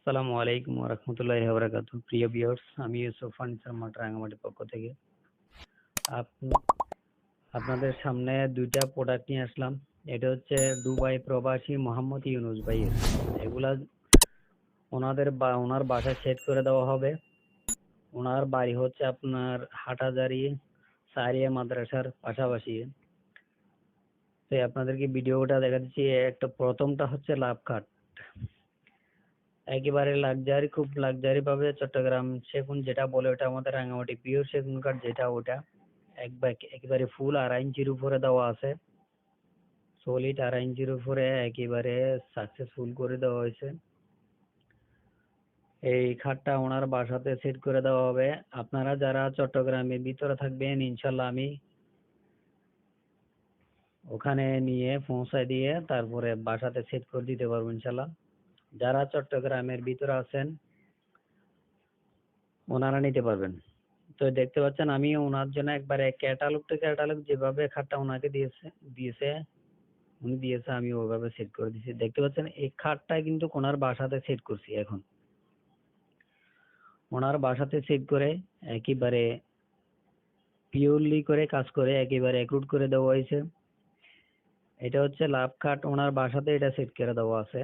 আসসালামু আলাইকুম রহমতুল্লাহ বরাকাত প্রিয় ভিউয়ার্স আমি ইউসুফ ফার্নিচার মার্ট রাঙামাটির পক্ষ থেকে। আপ- আপনাদের সামনে দুইটা প্রোডাক্ট নিয়ে আসলাম। এটা হচ্ছে দুবাই প্রবাসী মোহাম্মদ ইউনুস ভাইয়ের। এগুলা ওনাদের বা ওনার বাসা সেট করে দেওয়া হবে। ওনার বাড়ি হচ্ছে আপনার হাটাজারি সারিয়া মাদ্রাসার পাশাপাশি। তো আপনাদেরকে ভিডিওটা দেখা দিচ্ছি একটা প্রথমটা হচ্ছে লাভ কাট একেবারে লাক্সারি খুব লাক্সারি পাবে চট্টগ্রাম। সেগুন যেটা বলে ওটা আমাদের রাঙামাটি। পিওর সেগুন কাঠ যেটা ওটা একবার ফুল আড়াই ইঞ্চির উপরে দেওয়া আছে। সলিড আড়াই ইঞ্চির উপরে একেবারে সাকসেসফুল করে দেওয়া হয়েছে। এই খাটটা ওনার বাসাতে সেট করে দেওয়া হবে। আপনারা যারা চট্টগ্রামের ভিতরে থাকবেন ইনশাল্লাহ আমি ওখানে নিয়ে পৌঁছায় দিয়ে তারপরে বাসাতে সেট করে দিতে পারব ইনশাল্লাহ যারা চট্টগ্রামের ভিতরে আছেন, ওনারা নিতে পারবেন। তো দেখতে পাচ্ছেন আমি ওনার জন্য একবারে ক্যাটালগ টু ক্যাটালগ যেভাবে খাটটা ওনাকে দিয়েছে দিয়েছে, উনি দিয়েছে আমি ওইভাবে সেট করে দিয়েছি। দেখতে পাচ্ছেন, এই খাটটা কিন্তু ওনার বাসাতে সেট করছি এখন। ওনার বাসাতে সেট করে একেবারে পিওরলি করে কাজ করে একেবারে একরুট করে দেওয়া হয়েছে। এটা হচ্ছে লাভ খাট, ওনার বাসাতে এটা সেট করে দেওয়া আছে।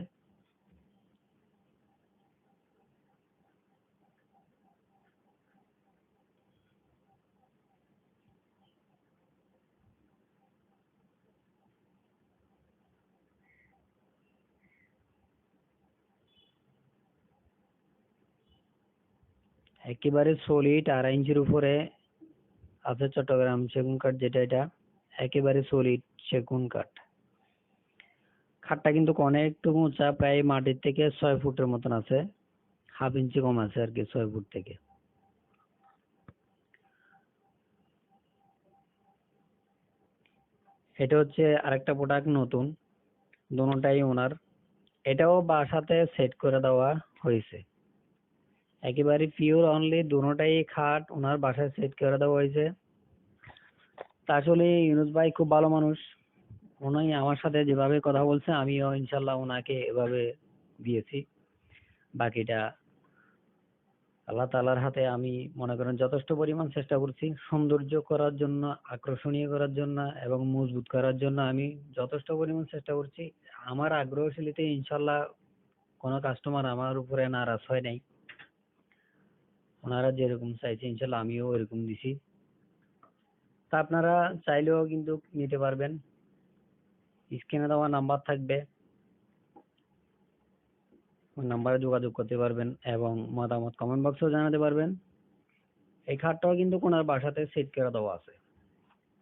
একেবারে সলিড আড়াই ইঞ্চির উপরে আছে চট্টগ্রাম সেগুন কাঠ যেটা এটা, একেবারে সলিড সেগুন কাঠ। খাটটা কিন্তু অনেকটুকু উঁচা, প্রায় মাটির থেকে ছয় ফুটের মতন আছে, হাফ ইঞ্চি কম আছে আর কি, ছয় ফুট থেকে। এটা হচ্ছে আরেকটা প্রোডাক্ট নতুন দোনোটাই ওনার। এটাও বাসাতে সেট করে দেওয়া হয়েছে। একেবারে পিওর অনলি দুটোটাই খাট ওনার বাসায় সেট করে দেওয়া হয়েছে। আসলে ইউনুস ভাই খুব ভালো মানুষ। উনি আমার সাথে যেভাবে কথা বলছে, আমিও ইনশাল্লাহ ওনাকে এভাবে দিয়েছি। বাকিটা আল্লাহ তালার হাতে আমি মনে করেন যথেষ্ট পরিমাণ চেষ্টা করছি। সৌন্দর্য করার জন্য, আকর্ষণীয় করার জন্য এবং মজবুত করার জন্য আমি যথেষ্ট পরিমাণ চেষ্টা করছি। আমার আগ্রহশীলিতে ইনশাল্লাহ কোনো কাস্টমার আমার উপরে নারাজ হয় নাই। ওনারা যেরকম চাইছে, ইনশাল্লাহ আমিও এরকম দিছি। তা আপনারা চাইলেও কিন্তু নিতে পারবেন। স্ক্রিনে দেওয়া নাম্বার থাকবে। নাম্বারে যোগাযোগ করতে পারবেন এবং মতামত কমেন্ট বক্সেও জানাতে পারবেন। এই খাটটাও কিন্তু ওনার বাসাতে সেট করে দেওয়া আছে।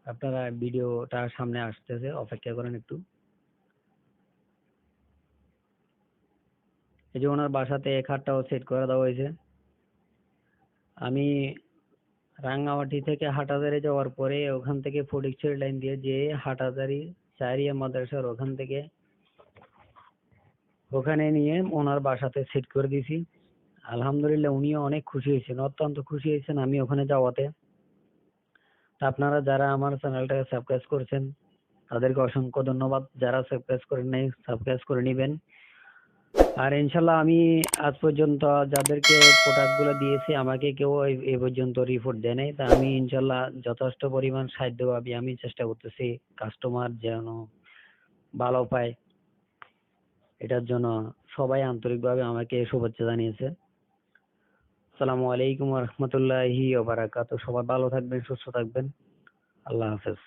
আপনারা ভিডিওটা সামনে আসতেছে, অপেক্ষা করেন একটু। এই যে ওনার বাসাতে এই খাটটাও সেট করে দেওয়া হয়েছে। আমি রাঙ্গামাটি থেকে হাটাজারি যাওয়ার পরে ওখান থেকে ফটিকছড়ি লাইন দিয়ে যে হাটাজারি চারিয়া মাদ্রাসার ওখান থেকে ওখানে নিয়ে ওনার বাসাতে সেট করে দিয়েছি আলহামদুলিল্লাহ উনিও অনেক খুশি হয়েছেন, অত্যন্ত খুশি হয়েছেন আমি ওখানে যাওয়াতে। তা আপনারা যারা আমার চ্যানেলটাকে সাবস্ক্রাইব করেছেন, তাদেরকে অসংখ্য ধন্যবাদ। যারা সাবস্ক্রাইব করেন নাই, সাবস্ক্রাইব করে নেবেন। আর ইনশাল্লাহ আমি আজ পর্যন্ত যাদেরকে প্রোডাক্টগুলো দিয়েছি, আমাকে কেউ এ পর্যন্ত রিপোর্ট দেয় নাই। তা আমি ইনশাল্লাহ যথেষ্ট পরিমাণ সাহায্যভাবে আমি চেষ্টা করতেছি কাস্টমার যেন ভালো পায়। এটার জন্য সবাই আন্তরিকভাবে আমাকে শুভেচ্ছা জানিয়েছে। আসসালামু আলাইকুম রহমতুল্লাহি ওবারাকাত সবাই ভালো থাকবেন, সুস্থ থাকবেন। আল্লাহ হাফেজ।